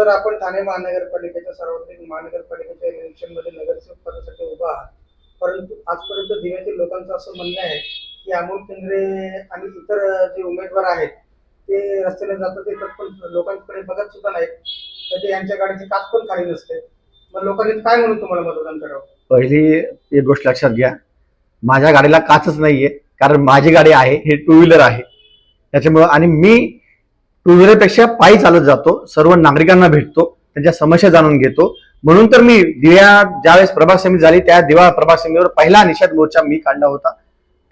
Sir आपण ठाणे महानगरपालिकेच्या सार्वत्रिक महानगरपालिकेच्या इलेक्शनमध्ये नगरसेवक पदासाठी उभा आहात. परंतु आजपर्यंत दिव्यातील लोकांचं असं म्हणणं आहे की अमोल केंद्रे आणि इतर जे उमेदवार आहेत ते रस्त्याने जातात ते पण लोकांकडे बघत सुद्धा नाहीत. ते यांच्या गाडीची काच पण खाली नसते. मग लोकांनी काय म्हणून तुम्हाला मतदान करावं? पहिली एक गोष्ट लक्षात घ्या. माझ्या गाडीला काचच नाहीये कारण माझी गाडी आहे हे टू व्हीलर आहे. त्याच्यामुळं आणि मी टू व्हीलरपेक्षा पायी चालत जातो सर्व नागरिकांना भेटतो त्यांच्या समस्या जाणून घेतो. म्हणून तर मी दिव्या ज्यावेळेस प्रभाग समिती झाली त्या दिवा प्रभाग समितीवर पहिला निषेध मोर्चा मी काढला होता.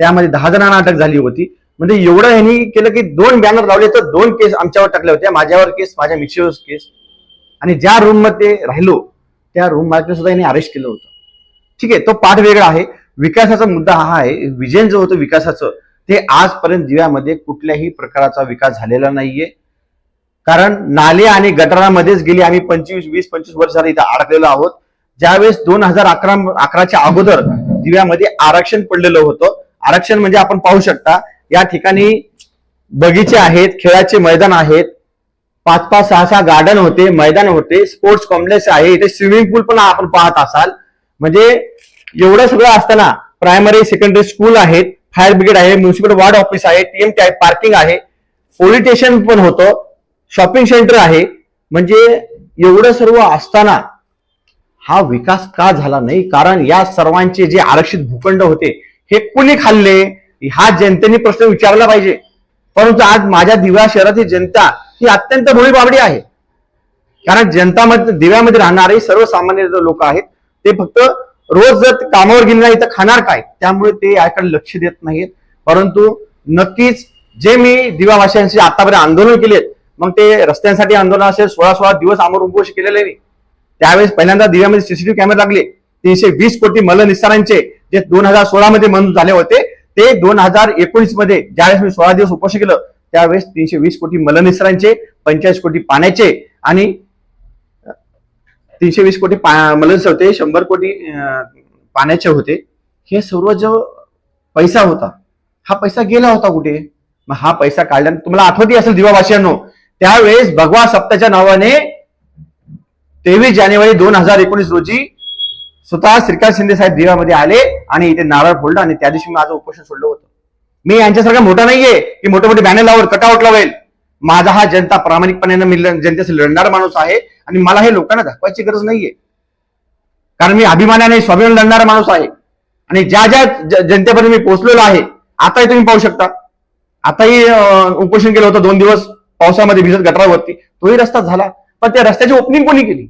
त्यामध्ये दहा जणांना अटक झाली होती. म्हणजे एवढं यांनी केलं की दोन बॅनर लावले तर दोन केस आमच्यावर टाकल्या होत्या. माझ्यावर केस माझ्या मिसेवर केस आणि ज्या रूममध्ये राहिलो त्या रूम मालकीने सुद्धा यांनी अरेस्ट केलं होतं. ठीक आहे तो पाठ वेगळा आहे. विकासाचा मुद्दा हा आहे. विजन जो होतो विकासाचं ते आजपर्यंत दिव्यामध्ये कुठल्याही प्रकाराचा विकास झालेला नाहीये. कारण नाले आणि गटारामध्येच गेली आम्ही पंचवीस वीस पंचवीस वर्ष झाली इथं अडकलेलो आहोत. ज्यावेळेस दोन हजार अकरा अकराच्या अगोदर दिव्यामध्ये आरक्षण पडलेलं होतं. आरक्षण म्हणजे आपण पाहू शकता या ठिकाणी बगीचे आहेत खेळाचे मैदान आहेत. पाच पाच सहा सहा गार्डन होते मैदान होते स्पोर्ट्स कॉम्प्लेक्स आहे इथे स्विमिंग पूल पण आपण पाहत असाल. म्हणजे एवढं सगळं असताना प्रायमरी सेकंडरी स्कूल आहेत. फायर ब्रिगेड आहे म्युन्सिपल वार्ड ऑफिस आहे टीएमटी आहे पार्किंग आहे. पोलीस स्टेशन पण होतं शॉपिंग सेंटर आहे. म्हणजे एवढं सर्व असताना हा विकास का झाला नाही? कारण या सर्वांचे जे आरक्षित भूखंड होते हे कुणी खाल्ले? हा जनतेने प्रश्न विचारला पाहिजे. परंतु आज माझ्या दिव्या शहरातील जनता ही अत्यंत भोळी बाबडी आहे. कारण जनतामध्ये दिव्यामध्ये राहणारे सर्वसामान्य लोक आहेत ते फक्त रोज जर कामावर गेले नाही तर खाणार काय? त्यामुळे ते याकडे लक्ष देत नाहीत. परंतु नक्कीच जे मी दिवावासियांशी आतापर्यंत आंदोलन केलेत मग ते रस्त्यांसाठी आंदोलन असेल सोळा सोळा दिवस आमर उपोष केलेले नाही त्यावेळेस पहिल्यांदा दिव्यामध्ये सीसीटीव्ही कॅमेरे लागले. तीनशे वीस कोटी मलनिस्तारांचे जे दोन हजार सोळा मध्ये मंजूर झाले होते ते दोन हजार एकोणीसमध्ये ज्यावेळेस मी सोळा दिवस उपोष केलं त्यावेळेस तीनशे वीस कोटी मलनिस्तारांचे पंचेचाळीस कोटी पाण्याचे आणि तीनशे वीस कोटी मलन्स होते शंभर कोटी अं, पाण्याचे होते. हे सर्व जो पैसा होता हा पैसा गेला होता कुठे? मग हा पैसा काढल्यानंतर तुम्हाला आठवती असेल दिवावासियांनो त्यावेळेस भगवा सप्ताच्या नावाने तेवीस जानेवारी दोन हजार एकोणीस रोजी स्वतः श्रीकांत शिंदे साहेब दिवामध्ये आले आणि इथे नारळ फोडलं आणि त्या दिवशी मी माझं उपोषण सोडलं होतं. मी यांच्यासारखा मोठा नाहीये. की मोठे मोठे बॅनर लावल कटआउट लावेल. माझा हा जनता प्रामाणिकपणे जनतेशी लढणारा माणूस आहे आणि मला हे लोकांना दाखवायची गरज नाहीये. कारण मी अभिमानाने स्वाभिमान लढणारा माणूस आहे आणि ज्या ज्या जनतेपर्यंत मी पोहोचलेलो आहे आताही तुम्ही पाहू शकता. आताही उपोषण केलं होतं दोन दिवस पावसामध्ये भिजत गटारावरती. तोही रस्ता झाला. पण त्या रस्त्याची ओपनिंग कोणी केली?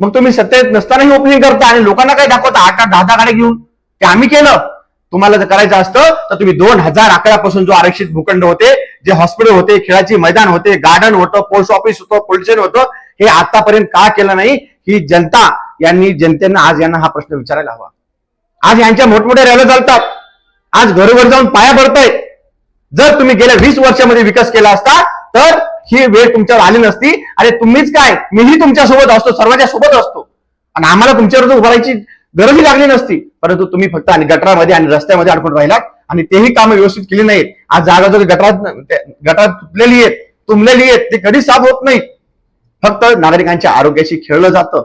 मग तुम्ही सत्तेत नसतानाही ओपनिंग करता आणि लोकांना काय दाखवता? आठ आठ दहा दहा गाड्या घेऊन. ते आम्ही केलं. तुम्हाला जर करायचं असतं तर तुम्ही दोन हजार अकरा पासून जो आरक्षित भूखंड होते जे हॉस्पिटल होते खेळाचे मैदान होते गार्डन होतं पोस्ट ऑफिस होतं पोलीस होतं हे आतापर्यंत का केलं नाही? ही जनता यांनी जनतेनं आज यांना हा प्रश्न विचारायला हवा. आज यांच्या मोठमोठ्या रॅल्या चालतात. आज घरोघर जाऊन पाया पडतायत जर तुम्ही गेल्या वीस वर्षामध्ये विकास केला असता तर ही वेळ तुमच्यावर आली नसती. आणि तुम्हीच काय? मीही तुमच्यासोबत असतो सर्वांच्या सोबत असतो. आणि आम्हाला तुमच्यावर उभारायची गरजही लागली नसती. परंतु तुम्ही फक्त आणि गटरामध्ये आणि रस्त्यामध्ये अडकून राहिलात. आणि तेही कामं व्यवस्थित केली नाहीत. आज जागा जर गटारात गटारात तुटलेली आहेत तुंबलेली आहेत ते कधी साफ होत नाही फक्त नागरिकांच्या आरोग्याशी खेळलं जातं.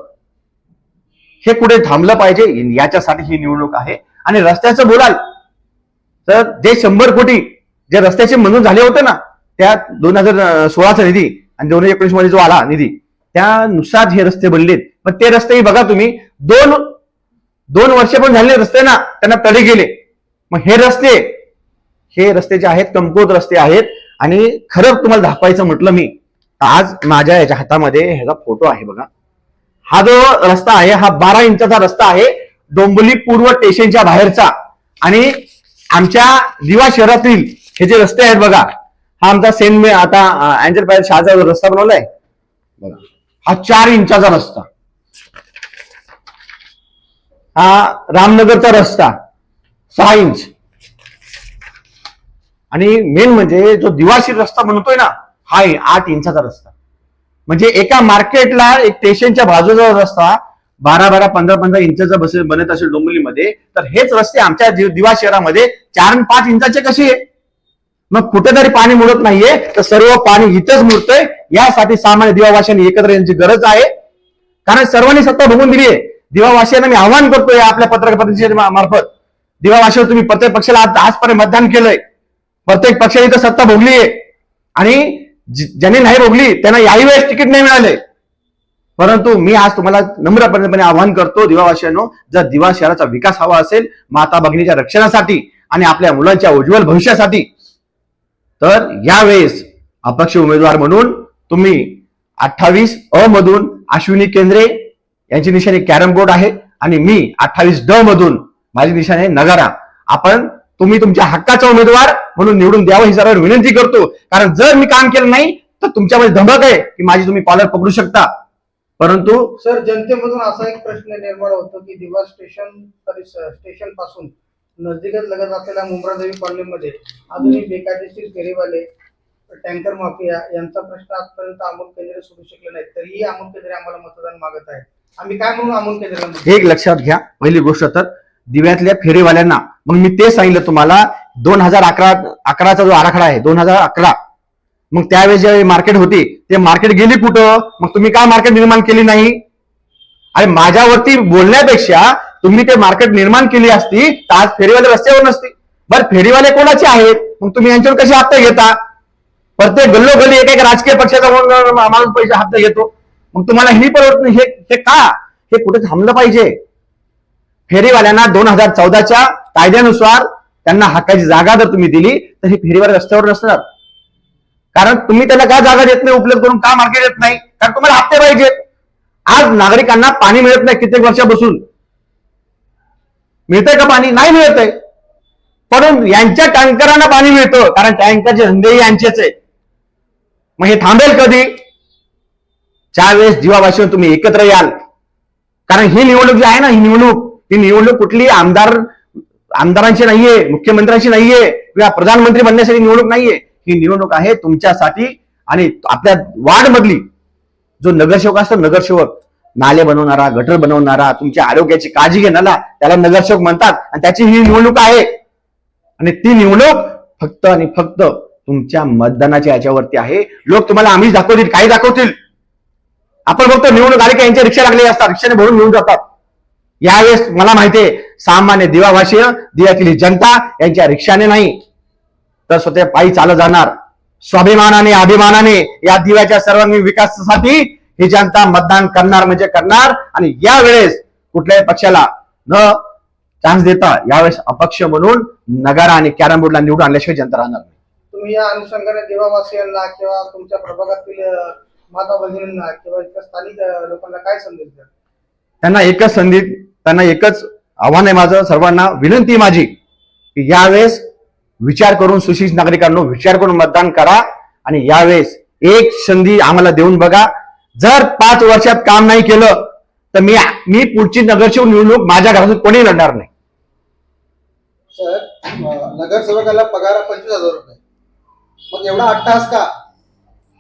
हे कुठे थांबलं पाहिजे? याच्यासाठी ही निवडणूक आहे. आणि रस्त्याचं बोलाल. तर जे शंभर कोटी जे रस्त्याचे मंजूर झाले होते ना त्यात दोन हजार सोळाचा निधी आणि दोन हजार एकोणीसमध्ये जो आला निधी त्यानुसार हे रस्ते बनलेत. पण ते रस्तेही बघा तुम्ही दोन दोन वर्ष पण झालेले रस्ते ना त्यांना तडे गेले. मग हे रस्ते हे रस्ते जे आहेत कमकुवत रस्ते आहेत आणि खरं तुम्हाला धापायचं म्हटलं मी आज माझ्या याच्या हातामध्ये ह्याचा फोटो आहे बघा. हा जो रस्ता आहे हा बारा इंचाचा रस्ता आहे डोंबली पूर्व स्टेशनच्या बाहेरचा. आणि आमच्या दिवा शहरातील हे जे रस्ते आहेत बघा हा आमचा सेंट मे आता अँजल पायर शहाचा रस्ता बनवलाय बघा हा चार इंचाचा रस्ता. हा रामनगरचा रस्ता. सहा इंच आणि मेन म्हणजे जो दिवाशी रस्ता म्हणतोय ना हा आहे आठ इंचाचा रस्ता. म्हणजे एका मार्केटला एक स्टेशनच्या बाजूचा रस्ता बारा बारा पंधरा पंधरा इंचाचा बस बनत असेल डोंबिवलीमध्ये तर हेच रस्ते आमच्या दिवा शहरामध्ये चार आणि पाच इंचाचे कसे आहे? मग कुठेतरी पाणी मुरत नाहीये तर सर्व पाणी इथंच मुरतंय यासाठी सामान्य दिवावाशांनी एकत्र यांची गरज आहे. कारण सर्वांनी सत्ता भोगून दिली आहे दिवावासियांना मी आव्हान करतोय आपल्या पत्रकार परिषदेच्या मार्फत दिवावाशीवर तुम्ही प्रत्येक पक्षाला आज आजपर्यंत मतदान केलंय. प्रत्येक पक्षाने तर सत्ता भोगली आहे आणि ज्यांनी नाही भोगली त्यांना याही वेळेस तिकीट नाही मिळाले. परंतु मी आज तुम्हाला नम्रपणेपणे आवाहन करतो दिवावाशियानो जर दिवा शहराचा विकास हवा असेल माता भगिनीच्या रक्षणासाठी आणि आपल्या मुलांच्या उज्ज्वल भविष्यासाठी तर यावेळेस अपक्ष उमेदवार म्हणून तुम्ही अठ्ठावीस अ मधून अश्विनी केंद्रे यांची निशाणी कॅरम बोर्ड आहे आणि मी अठ्ठावीस ड मधून माझी निशाणी आहे नगारा. आपण तुम्ही तुमच्या हक्काचा उमेदवार म्हणून निवडून द्यावं ही सर्व विनंती करतो. कारण जर मी काम केलं नाही तर तुमच्यामध्ये धमक आहे की माझी तुम्ही कॉलर पकडू शकता. परंतु सर जनतेमधून असा एक प्रश्न निर्माण होतो की दिवा स्टेशन स्टेशनपासून नजदीकच लगत असलेल्या मुंब्रादेवी कॉलनीमध्ये अजूनही बेकायदेशीर फेरीवाले टँकर माफिया यांचा प्रश्न आजपर्यंत अमोल केंद्रे सोडू शकले नाहीत. तरीही अमोल केंद्रे आम्हाला मतदान मागत आहे आम्ही काय म्हणून अमोल केंद्रेला? मतदान एक लक्षात घ्या. पहिली गोष्ट तर दिव्यातल्या फेरीवाल्यांना. मग मी ते सांगितलं तुम्हाला दोन हजार अकरा अकराचा जो आराखडा आहे दोन हजार अकरा मग त्यावेळेस जे मार्केट होती ते मार्केट गेली कुठं? मग तुम्ही काय मार्केट निर्माण केली नाही? अरे माझ्यावरती बोलण्यापेक्षा तुम्ही ते मार्केट निर्माण केली असती तर आज फेरीवाले रस्त्यावर नसते बरं फेरीवाले कोणाचे आहेत? मग तुम्ही यांच्यावर कसे हप्ता घेता? प्रत्येक गल्लोगल्ली एक एक राजकीय पक्षाचा माणूस पैसे हप्ता घेतो. मग तुम्हाला ही परवडत नाही. हे का? हे कुठे थांबलं पाहिजे? फेरीवाल्यांना दोन हजार चौदाच्या कायद्यानुसार त्यांना हक्काची जागा जर तुम्ही दिली तर हे फेरीवाले रस्त्यावर नसणार. कारण तुम्ही त्याला का जागा देत नाही उपलब्ध करून का मार्केट येत नाही? कारण तुम्हाला हप्ते पाहिजेत. आज नागरिकांना पाणी मिळत नाही कित्येक वर्षापासून. मिळतंय का पाणी? नाही मिळत आहे पण यांच्या टँकरांना पाणी मिळतं कारण टँकरचे धंदेही यांचेच आहे मग हे थांबेल कधी? ज्या वेळेस जीवाभाषेवर तुम्ही एकत्र याल. कारण ही निवडणूक जी आहे ना ही निवडणूक ही निवडणूक कुठली? आमदार आमदारांची नाहीये मुख्यमंत्र्यांची नाहीये किंवा प्रधानमंत्री बनण्यासाठी निवडणूक नाहीये. ही निवडणूक आहे तुमच्यासाठी आणि आपल्या वार्ड मधली जो नगरसेवक असतो नगरसेवक नाले बनवणारा गटर बनवणारा तुमच्या आरोग्याची काळजी घेणारा त्याला नगरसेवक म्हणतात आणि त्याची ही निवडणूक आहे. आणि ती निवडणूक फक्त आणि फक्त तुमच्या मतदानाच्या याच्यावरती आहे. लोक तुम्हाला आम्हीच दाखवतील काही दाखवतील. आपण फक्त निवडणूक आली की यांच्या रिक्षा लागलेल्या असतात रिक्षाने भरून घेऊन जातात. यावेळेस मला माहितीये सामान्य दिवाभाषीय दिव्यातील जनता यांच्या रिक्षाने नाही तर स्वतः पायी चालत जाणार. स्वाभिमानाने अभिमानाने या दिव्याच्या सर्वांगीण विकासासाठी ही जनता मतदान करणार म्हणजे करणार. आणि यावेळेस कुठल्याही पक्षाला न चान्स देता यावेळेस अपक्ष म्हणून नगारा आणि कॅरम बोर्डला निवडून आणल्याशिवाय जनता राहणार नाही. तुम्ही या अनुषंगाने देवावासियांना किंवा तुमच्या प्रभागातील माता भगिनींना किंवा इतर स्थानिक लोकांना काय संदेश द्या त्यांना एकच संधी त्यांना एकच आव्हान आहे माझं सर्वांना विनंती माझी की यावेळेस विचार करून सुशिक्षित नागरिकांनो विचार करून मतदान करा आणि यावेळेस एक संधी आम्हाला देऊन बघा. जर पाच वर्षात काम नाही केलं तर मी मी पुढची नगरसेवक निवडणूक माझ्या घरातून कोणी लढणार नाही. सर नगरसेवकाला पगार पंचवीस हजार रुपये. मग एवढा अट्टहास का?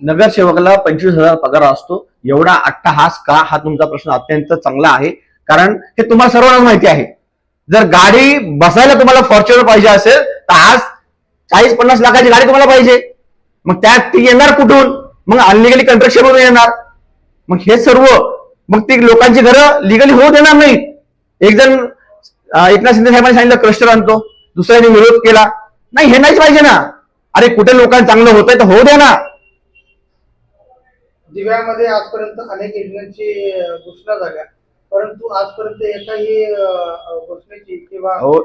नगरसेवकाला पंचवीस हजार पगार असतो. एवढा अट्टहास का? हा तुमचा प्रश्न अत्यंत चांगला आहे. कारण हे तुम्हाला सर्वांनाच माहिती आहे. जर गाडी बसायला तुम्हाला फॉर्च्युनर पाहिजे असेल तर आज चाळीस पन्नास लाखाची गाडी तुम्हाला पाहिजे. मग त्यात ती येणार कुठून? मग अनलिगली कंट्रक्शन मधून येणार. मग हे सर्व मग ती लोकांची घरं लिगली होऊ देणार नाही एक जण एकनाथ शिंदे साहेबांनी सांगितलं क्रस्टर आणतो. दुसऱ्याने विरोध केला. नाही हे नाहीच पाहिजे ना. अरे कुठे लोकांना चांगलं होतंय तर होऊ द्या ना. दिव्यामध्ये आजपर्यंत अनेक योजनांची घोषणा झाल्या. परंतु आजपर्यंत एकाही अं, घोषणेची किंवा अहो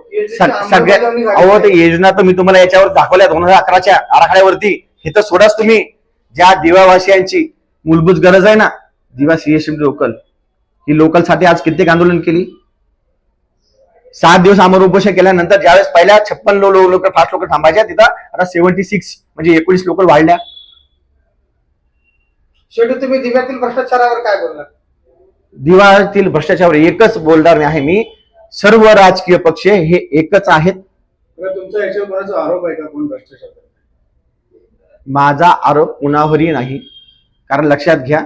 सगळ्या अहो ते. योजना तर मी तुम्हाला याच्यावर दाखवल्या दोन हजार अकराच्या आराखड्यावरती. हे तर सोडाच तुम्ही. ज्या दिवावासियांची मूलभूत गरज आहे ना दिवा सीएसएम लोकल. ही लोकलसाठी आज कित्येक आंदोलन केली. सात दिवस आमर उपोषण केल्यानंतर ज्यावेळेस पहिल्या छप्पन लो लोक फास्ट लोक थांबायच्या तिथं आता सेव्हन्टी सिक्स म्हणजे एकोणीस लोकल वाढल्या. शेवटी तुम्ही दिव्यातील भ्रष्टाचारावर काय बोलणार? दिवाळीतील भ्रष्टाचारावर एकच बोलणार आहे मी. सर्व राजकीय पक्ष हे एकच आहेत. तुमचा याच्यावर कोणाचा आरोप आहे का? कोण भ्रष्टाचार माझा आरोप कुणावरही नाही. कारण लक्षात घ्या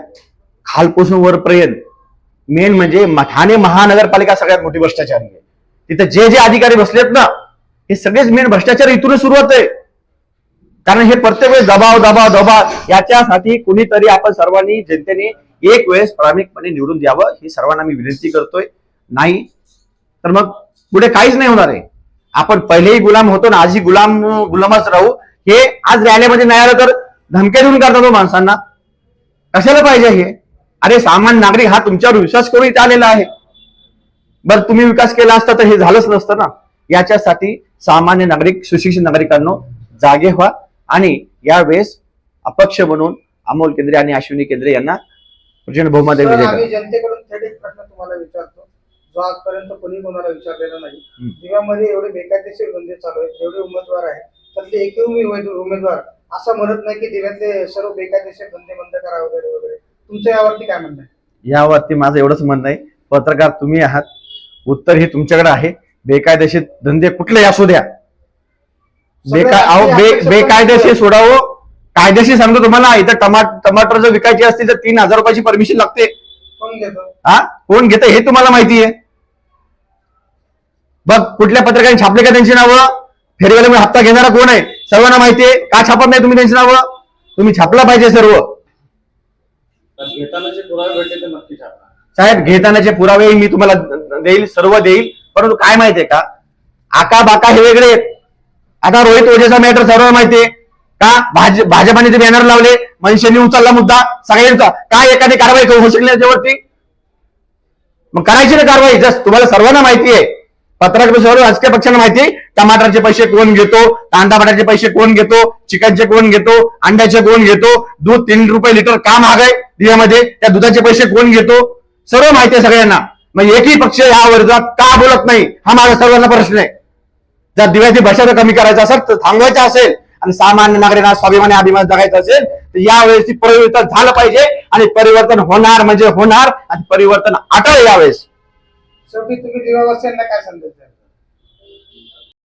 खालपासून वरपर्यंत मेन म्हणजे ठाणे महानगरपालिका सगळ्यात मोठी भ्रष्टाचारी आहे. तिथे जे जे अधिकारी बसलेत ना हे सगळेच मेन भ्रष्टाचार इथूनच सुरुवात आहे कारण हे प्रत्येक वेळेस दबाव दबाव दबाव याच्यासाठी कुणीतरी आपण सर्वांनी जनतेने एक वेळेस प्रामाणिकपणे निवडून द्यावं ही सर्वांना मी विनंती करतोय. नाही तर मग पुढे काहीच नाही होणार आहे. आपण पहिलेही गुलाम होतो ना आजही गुलाम गुलामच राहू. हे आज रॅलीमध्ये नाही आलं तर धमक्या देऊन करतात माणसांना. कशाला पाहिजे हे? अरे सामान्य नागरिक हा तुमच्यावर विश्वास करून इथे आलेला आहे. बरं तुम्ही विकास केला असता तर हे झालंच नसतं ना. याच्यासाठी सामान्य नागरिक सुशिक्षित नागरिकांनो जागे व्हा. आणि यावेळेस अपक्ष म्हणून अमोल केंद्रे आणि अश्विनी केंद्रे यांना प्रचंड बहुमत. आम्ही जनतेकडून थेट एक प्रश्न तुम्हाला विचारतो. जो आजपर्यंत कोणी कोणाला विचारलेला नाही. दिव्यामध्ये एवढे बेकायदेशीर धंदे चालू आहेत जेवढे उमेदवार आहेत त्यातले एकही उमेद- उमेदवार असं म्हणत नाही की दिव्यातले सर्व बेकायदेशीर धंदे बंद करा वगैरे वगैरे. तुमचं यावरती काय म्हणणं आहे? यावरती माझं एवढंच म्हणणं आहे. पत्रकार तुम्ही आहात. उत्तर हे तुमच्याकडे आहे. बेकायदेशीर धंदे कुठले असू द्या. बेका बेकायदेशीर सोडावं. कायदेशीर सांगतो तुम्हाला इथं टमाट टमाटर जर विकायचे असतील तर तीन हजार रुपयाची परमिशन लागते. कोण घेतो हा? कोण घेतं हे तुम्हाला माहिती आहे. बघ कुठल्या पत्रकारांनी छापले का त्यांची नावं? फेरीवाल्यामुळे हप्ता घेणारा कोण आहे? सर्वांना माहिती आहे. का छापत नाही तुम्ही त्यांची नावं? तुम्ही छापला पाहिजे सर्व. साहेब घेतानाचे पुरावे मी तुम्हाला देईल सर्व देईल. परंतु काय माहितीये का? आका बाका हे वेगळे आहेत. आता रोहित ओझेचा मॅटर सर्व माहितीये का? भाज भाजपाने ते बॅनर लावले. मनसेने उचलला मुद्दा. सगळ्यांचा. काय एखादी कारवाई होऊ शकली याच्यावरती मग करायची ना कारवाई. जस तुम्हाला सर्वांना माहिती आहे. पत्रक राजकीय पक्षांना माहिती टमाटरचे पैसे कोण घेतो? कांदा बटाटे पैसे कोण घेतो? चिकनचे कोण घेतो? अंड्याचे कोण घेतो? दूध तीन रुपये लिटर का महाग आहे दिव्यामध्ये? त्या दुधाचे पैसे कोण घेतो? सर्व माहिती आहे सगळ्यांना. मग एकही पक्ष या वर्गात का बोलत नाही? हा माझा सर्वांना प्रश्न आहे. जर दिव्याची भाषा कमी करायचा असेल तर थांबवायचं असेल. आणि सामान्य नागरिकांना स्वाभिमानी अभिमान जगायचा असेल तर यावेळेस परिवर्तन झालं पाहिजे आणि परिवर्तन होणार म्हणजे होणार आणि परिवर्तन आटळ यावेळेस. शेवटी तुम्ही दिवावासियांना काय संदेश